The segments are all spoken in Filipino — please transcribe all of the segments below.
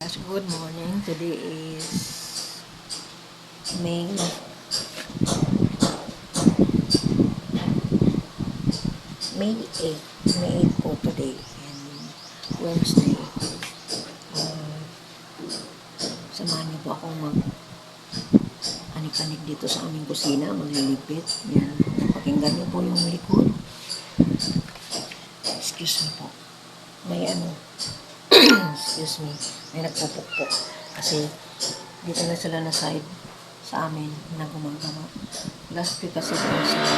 Yes, good morning. Today is May May 8. May 8 po today and Wednesday. Uh, samahan niyo po akong mag anik-anik dito sa aming kusina, maglilipit. Yan. Pakinggan niyo po yung likod. Excuse me po. May ano, excuse me, may nagpupukpok. Kasi dito na sila na side sa amin na gumagawa. Last week kasi po sila.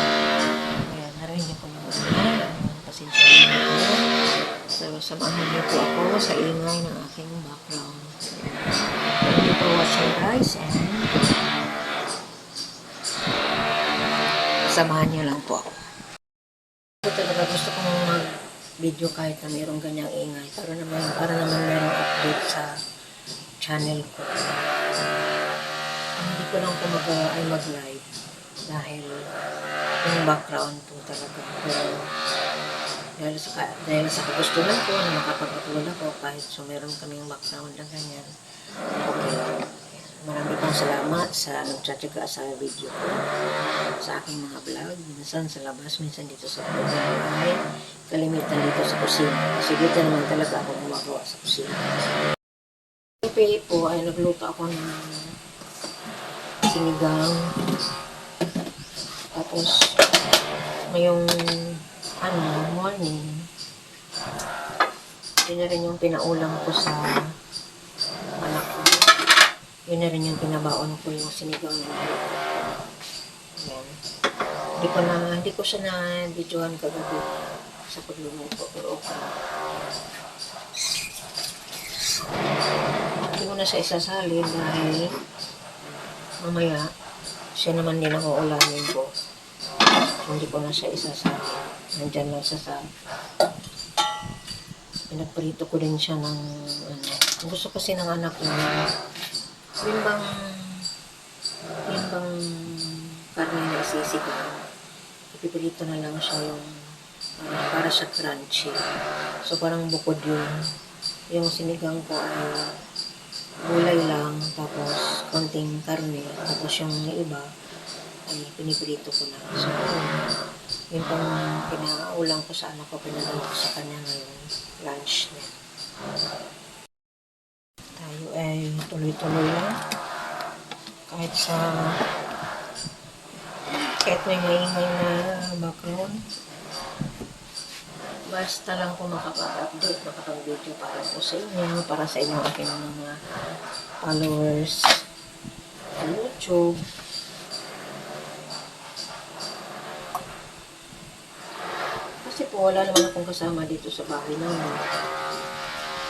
Kaya narinig niyo po yung. Ayun, pasensya na po. So, samahan niyo po ako sa ingay ng aking background. Thank you for watching guys and samahan niyo lang po ako. Ito talaga gusto kong mag-video kahit na mayroong ganyang ingay para naman, para naman mayroong update sa channel ko. Hindi ko lang po mag, ay mag-live dahil yung background po talaga. Pero dahil sa, dahil sa kagustuhan ko na makapag-upload ako kahit so meron kaming background na ganyan. Okay. Marami pong salamat sa nagtsatsaga sa video ko sa aking mga vlog. Minsan sa labas, minsan dito sa bahay. Kalimitan dito sa kusina. Kasi dito naman talaga ako gumagawa sa kusina. Pili po ay nagluto ako ng sinigang. Tapos, ngayong ano, morning, yun na rin yung pinaulam ko sa. Yun na rin yung pinabaon ko yung sinigang na. Ayan. Hindi ko na, hindi ko siya na videohan kagabi sa pagluluto. Pero okay. Hindi ko na siya isasalin dahil mamaya siya naman din ang uulamin ko. Hindi ko na siya isasalin. Nandyan lang siya sa pinagprito ko din siya ng ano. Gusto kasi ng anak ko yun bang yun bang karne na isisigaw ipiprito na lang siya yung uh, para siya crunchy. So parang bukod yun yung sinigang ko ay gulay lang tapos konting karne tapos yung iba ay piniprito ko na. So yun pang pinaulang ko sa anak ko ko sa kanya ngayon lunch niya tayo ay tuloy-tuloy lang. Kahit sa kahit may maingay na background. Basta lang kung makapag-update, makapag-video para po sa inyo, para sa inyo aking mga followers sa YouTube. Kasi po wala naman akong kasama dito sa bahay namin.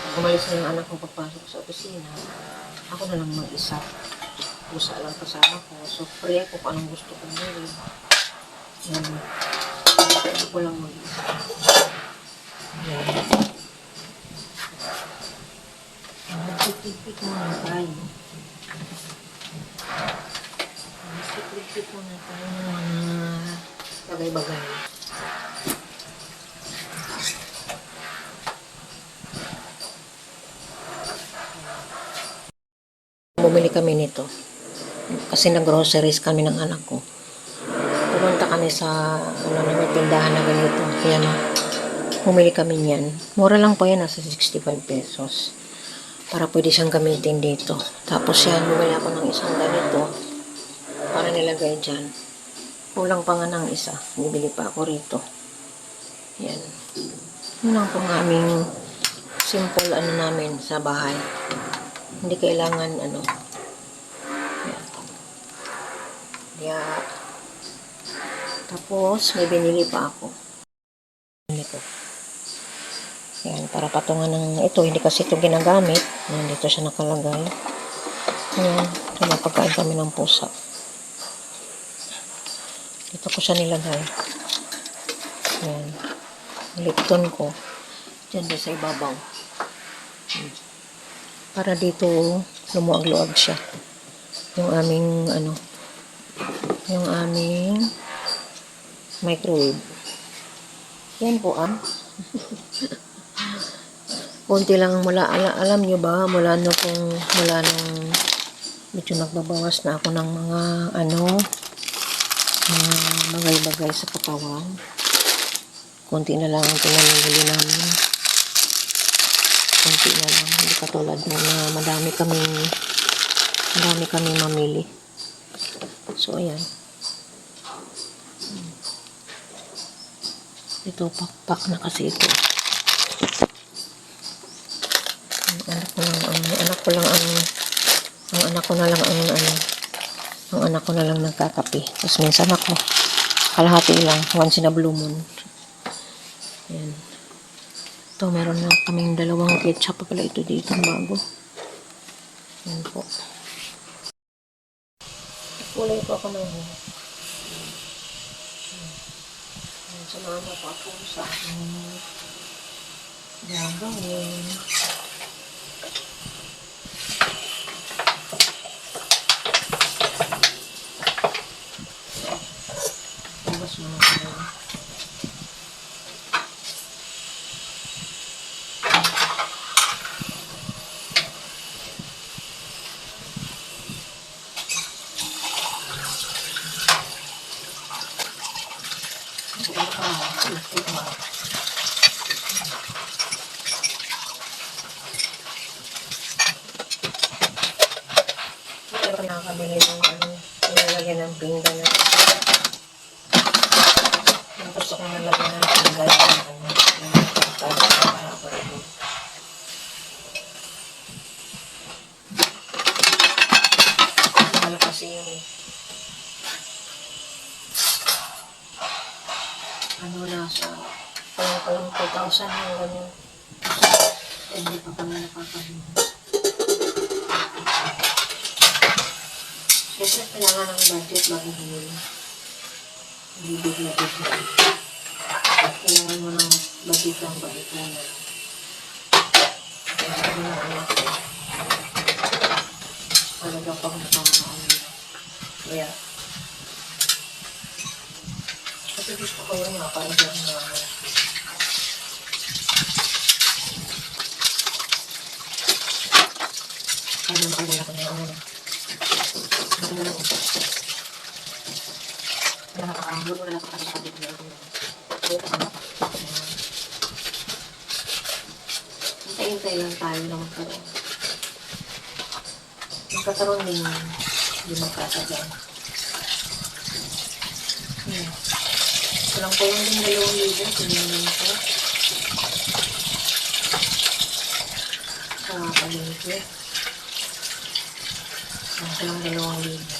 Umalis na yung anak ko pagpasok sa opisina, ako na lang mag-isa. Pusa lang kasama ko. So, free ako kung anong gusto kong gawin. Yan. Ako lang mag-isa. Yan. Magtitipik muna tayo. Magtitipik muna tayo ng mga bagay-bagay. Bumili kami nito. Kasi nag-groceries kami ng anak ko. Pumunta kami sa ano na may tindahan na ganito. Yan o. Bumili kami niyan. Mura lang po yan. Nasa 65 pesos. Para pwede siyang gamitin dito. Tapos yan, bumili ako ng isang ganito. Para nilagay dyan. Kulang pa nga ng isa. Bibili pa ako rito. Yan. Yun lang po ang aming simple ano namin sa bahay. Hindi kailangan ano. Yan. Kaya, tapos may binili pa ako. Ko. Yan, para patungan ng ito. Hindi kasi ito ginagamit. Nandito siya nakalagay. Yan, pinapagkain kami ng pusa. Dito ko siya nilagay. Yan. Lipton ko. Diyan sa ibabaw. Para dito lumuag-luag siya. Yung aming ano yung aming microwave. Yan po ah. konti lang mula, ala, alam nyo ba, mula no kung, mula nung medyo nagbabawas na ako ng mga, ano, mga bagay-bagay sa katawan. Konti na lang ang pinamimili namin. Konti na lang. Hindi katulad mo na madami kaming, madami kaming mamili. So, ayan. Ito, pakpak na kasi ito. Ang anak ko lang ang anak ko lang ang ang anak ko na lang ang ano ang anak ko na lang nagkakape. Tapos minsan ako kalahati lang once in a blue moon. Ayan. Ito, meron na kaming dalawang ketchup pa pala ito dito bago. Ayan po. Kulay po ako ng Ayan, Sumama po ako sa aking gagawin. Tapos mga kayo. Hindi ako nakakabili ng ano, nilalagyan ng pinggan na yung gusto kong nalagyan ng pinggan na ano, yung pagkakasama. Mahal kasi yun eh. Ano na sa parang parang 2,000 yung ganyan. Hindi pa kami nakakabili. Siyempre, kailangan ng budget bago bumili. Hindi bigla-bigla. Kailangan mo ng budget lang, budget lang na. Ng anak ko, talaga pag nakamaano na. Kaya, kasi gusto ko yung mga parang gano'n na Kaya naman ako na ano. Ano na mo na sa kapatid niya. Hintay-hintay lang tayo na magkaroon. Magkakaroon din hindi magkasagan. Hmm. Walang ko lang din dalawang libo. Tingnan ito. Sa palengke. Walang dalawang libo.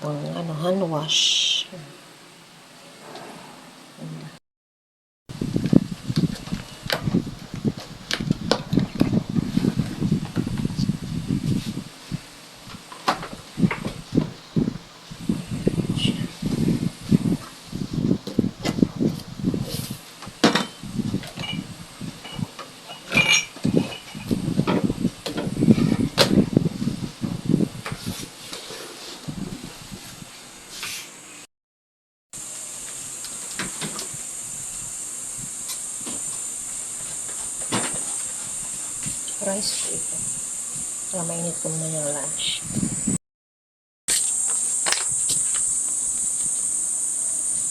Pang ano, hand wash. Rice ko ito. Para mainit ko muna yung lunch.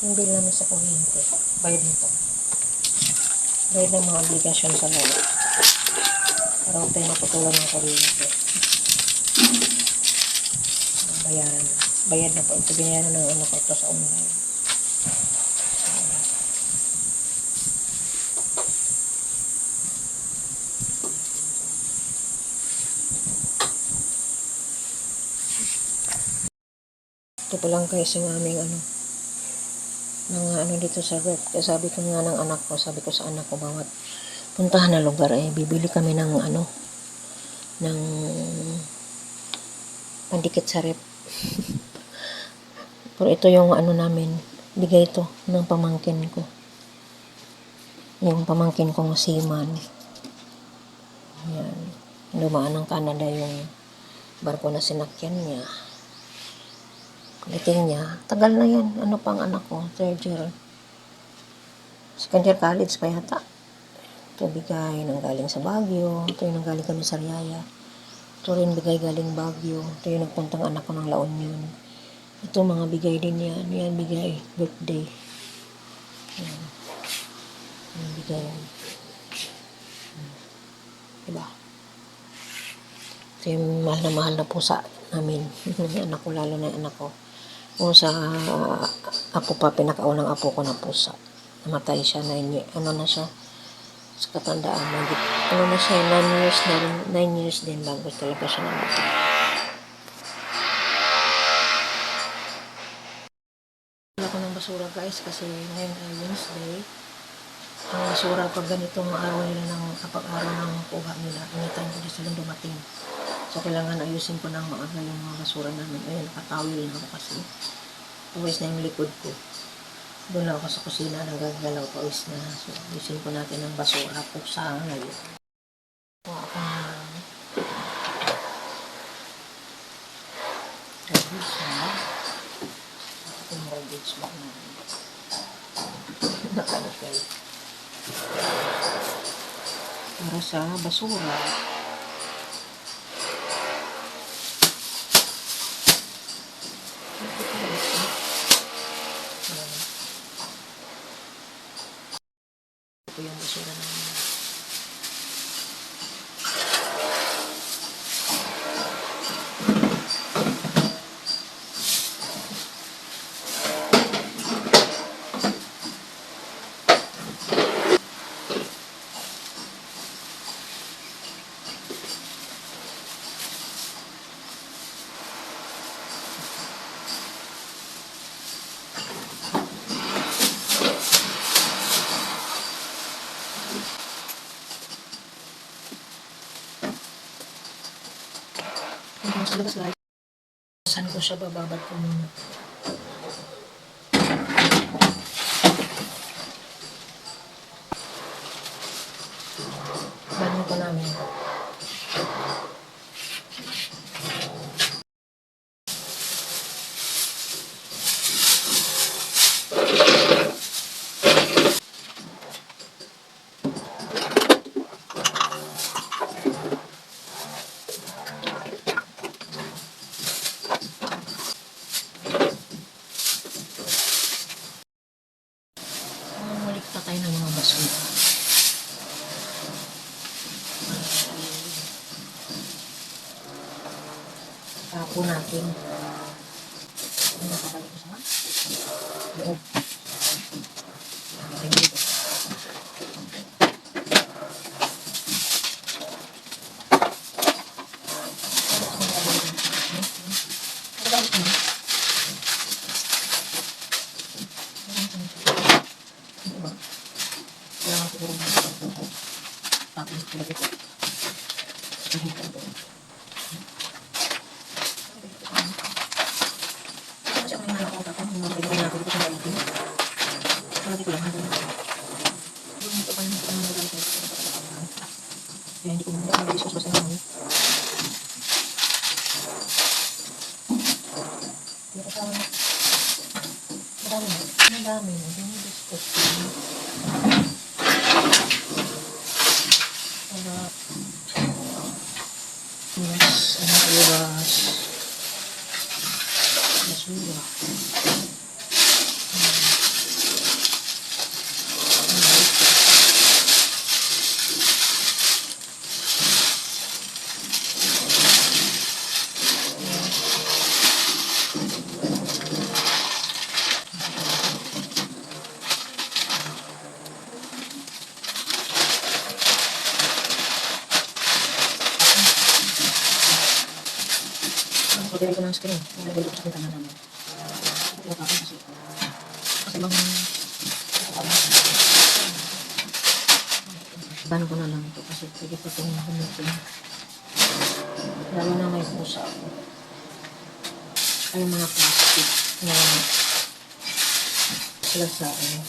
Yung bill namin sa kuryente. Bayad nito. Bayad ng mga obligasyon sa lalo. Para huwag tayo maputulan ng kuryente. Bayaran na. Bayad na po. Ito binayaran ng ano ko ito sa online. Ito pa lang guys yung aming ano mga ano dito sa rep. Kaya sabi ko nga ng anak ko, sabi ko sa anak ko bawat puntahan na lugar eh bibili kami ng ano ng pandikit sa rep. Pero ito yung ano namin, bigay ito ng pamangkin ko. Yung pamangkin kong seaman. Yan. Dumaan ng Canada yung barko na sinakyan niya. Pagdating niya, tagal na yan. Ano pang anak ko? Third year. Second year college pa yata. Ito bigay ng galing sa Baguio. Ito yung galing kami sa Riyaya. Ito rin bigay galing Baguio. Ito yung nagpuntang anak ko ng La Union. Ito mga bigay din yan. Yan bigay. Birthday. Yan. Yan bigay yan. Hmm. Diba? Ito yung mahal na mahal na pusa namin. yung anak ko, lalo na yung anak ko. Kung sa uh, apo pa, pinakaunang apo ko na pusa. Namatay siya, nine, ano na siya, sa katandaan, nagit, ano na siya, 9 years na rin, 9 years din bago talaga siya namatay. Wala ko ng basura guys kasi ngayon ay Wednesday. Ang basura pag ganitong araw nila ng kapag araw ng kuha nila, anytime pwede silang dumating. So, kailangan ayusin ko ng maaga yung mga basura namin. Ayun, nakatawil na ako kasi. Pawis na yung likod ko. Doon lang ako sa kusina, nagagalaw pawis na. So, ayusin ko natin ang basura po sa ngayon. Kuha ako ng garbage bag. Ito. Para sa basura mas guys. Saan ko siya bababat ko ano? muna? Yeah. sagutan na namin. Ito pa kasi. Kasi mga ko na lang ito kasi pwede pa itong humitin. Lalo na may pusa ako. Ay mga plastic na sila sa ano.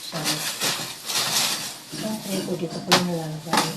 Sa Ang tray ko dito ko lang nalalagay.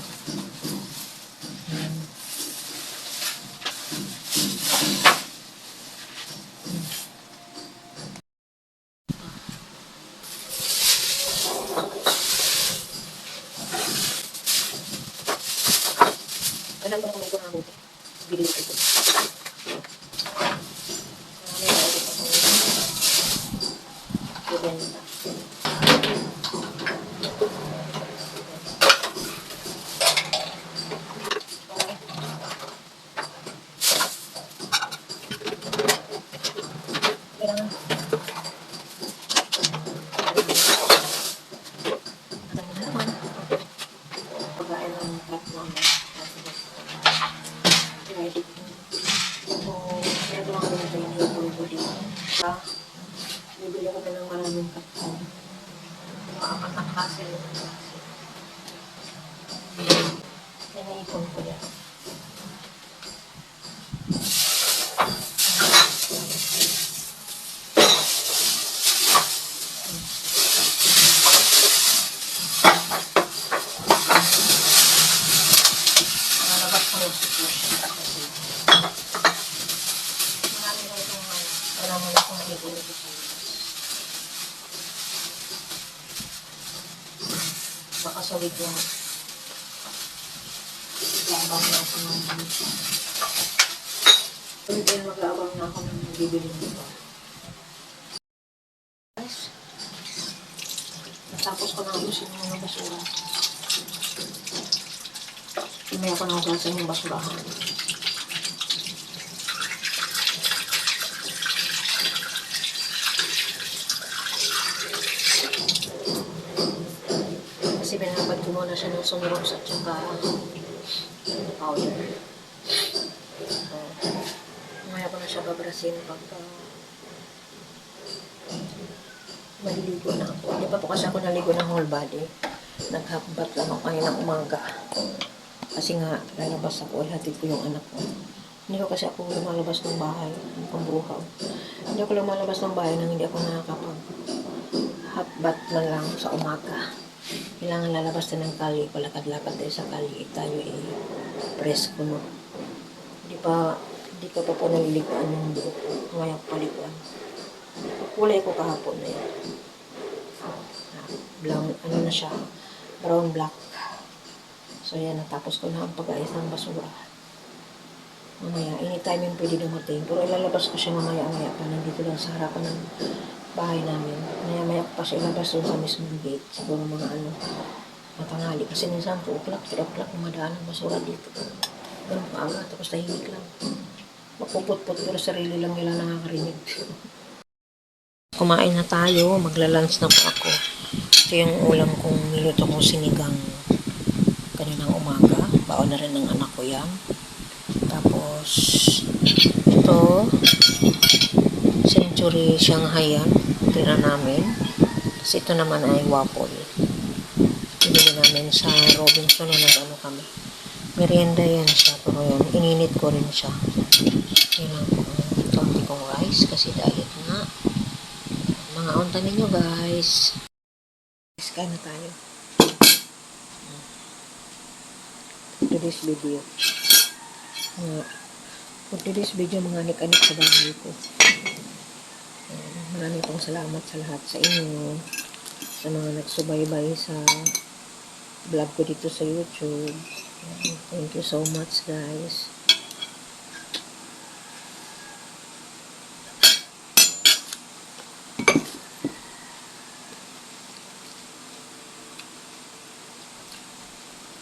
huwag na ako nang bibili nito. Guys, natapos ko na usin yung mga basura. Tumaya ko na ugasan yung basurahan. Kasi binabad ko muna siya ng sunrocks at saka powder. babrasin pagka ah, maliligo na ako. Hindi pa po kasi ako naligo ng whole body. Naghabat lang ako kayo ng umaga. Kasi nga, lalabas ako, hatid ko yung anak ko. Hindi ko kasi ako lumalabas ng bahay, mukhang buhaw. Hindi ako lumalabas ng bahay nang hindi ako nakakapag hatbat man lang sa umaga. Kailangan lalabas na ng kali, palakad-lakad tayo sa kali, tayo eh, presko no. Hindi pa hindi ko pa po naliliguan yung buhok ko. Ko paliguan. Kulay ko kahapon na yan. Ah, Brown, ano na siya, brown black. So yan, natapos ko na ang pag-ayos ng basura. Mamaya, anytime yung pwede dumating. Pero ilalabas ko siya mamaya-maya pa. Nandito lang sa harapan ng bahay namin. Maya-maya pa siya ilabas doon sa mismong gate. Siguro mga ano, matangali. Kasi minsan 2 o'clock, 3 o'clock, umadaan ang basura dito. Ganun kaaga, tapos tahimik lang. Mapuput-put, pero sarili lang nila nakakarinig. Kumain na tayo, magla-lunch na po ako. Ito yung ulam kong niluto kong sinigang kaninang umaga. Baon na rin ng anak ko yan. Tapos, ito, Century Shanghai yan. Tira namin. Tapos ito naman ay waffle. Pinili namin sa Robinson na nag-ano kami. Merienda yan siya. Pero yan, ininit ko rin siya. Yan lang po kaunti kong rice kasi diet nga. Mga unta ninyo guys. Guys, kain na tayo. Today's video. Mga, for today's video, mga anik-anik sa bahay ko. Maraming pong salamat sa lahat sa inyo. Sa mga nagsubaybay sa vlog ko dito sa YouTube. Thank you so much guys.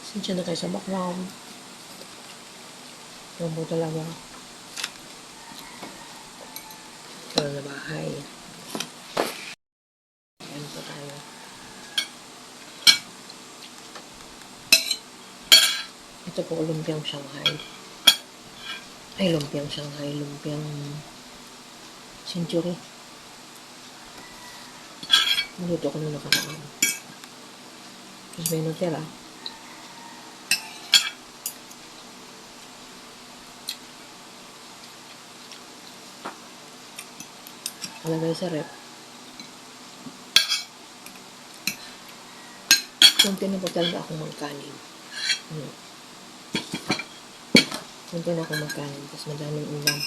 Sindiya na tayo sa background. Labo talaga. Ito na bahay. Ayan po tayo. Ito po lumpiang Shanghai. Ay, lumpiang Shanghai. Lumpiang century. Naluto ko nung nakaraan. Tapos may natira. Alagay sa rep. Kunti na po talaga akong magkanin. Hmm. Kunti na akong magkanin. Tapos madaming ulam.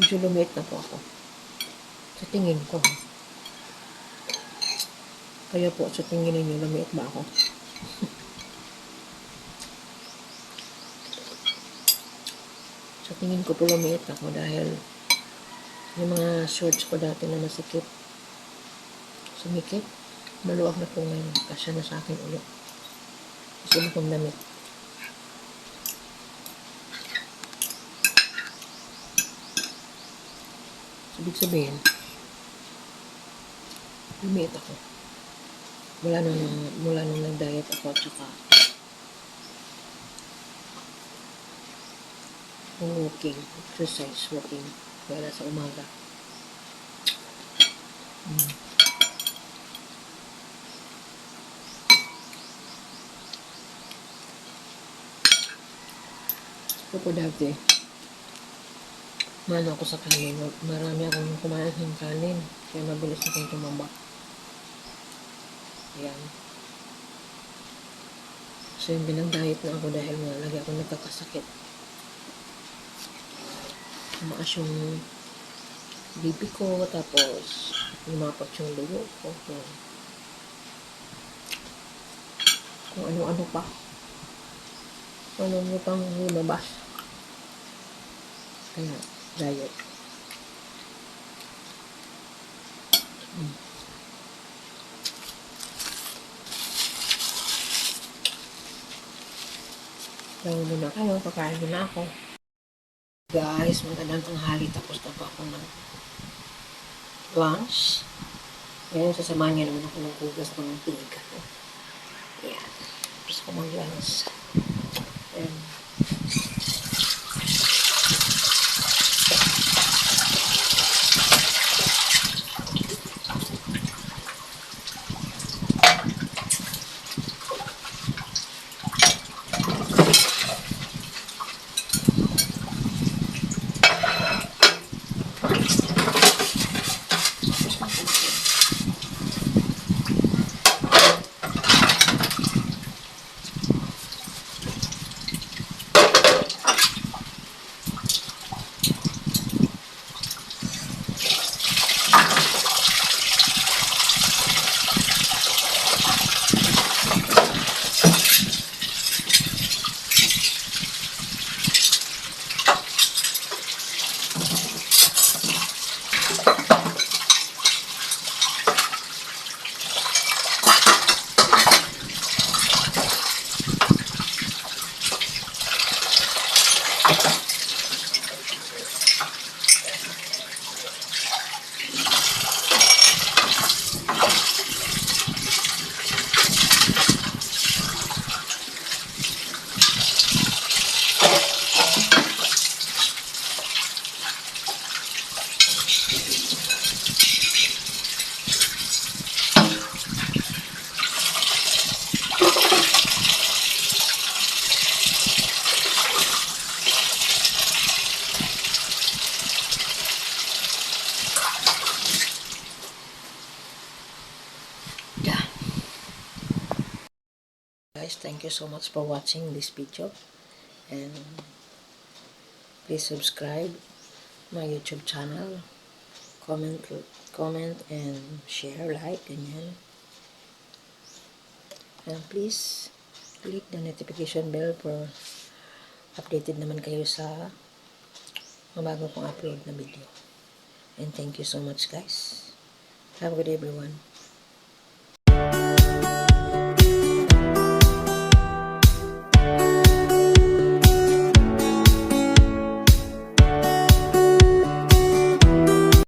Medyo lumiit na po ako. Sa tingin ko. Kaya po, sa tingin ninyo, lumiit ba ako? Sa tingin ko po lumiit ako dahil yung mga shorts ko dati na masikip. Sumikip. Maluwag na po ngayon. Kasya na sa akin ulit. Mo kong damit. Ibig sabihin, lumiit ako. Mula nung, mula nung nag-diet ako, tsaka walking, exercise, walking, wala sa umaga. Mm. Ito po dati, mano ako sa kanin. Marami akong kumain ng kanin. Kaya mabilis akong tumamba. Ayan. So yung binang-diet na ako dahil nga lagi ako nagkakasakit tumaas yung BP ko, tapos lumapot yung dugo ko. Yan. Kung ano-ano pa. Kung ano-ano pang lumabas. Kaya, diet. Mm. Kaya muna kayo, kakain muna ako. Guys, magandang tanghali. Tapos na po ako ng lunch. Ngayon, sasamahan niya naman ako ng hugas ng piniga ko. Ayan. Tapos ako mag-lunch. Ayan. Thank you so much for watching this video. And please subscribe my YouTube channel. Comment, comment and share, like, ganyan. And please click the notification bell for updated naman kayo sa bago kong upload na video. And thank you so much guys. Have a good day everyone.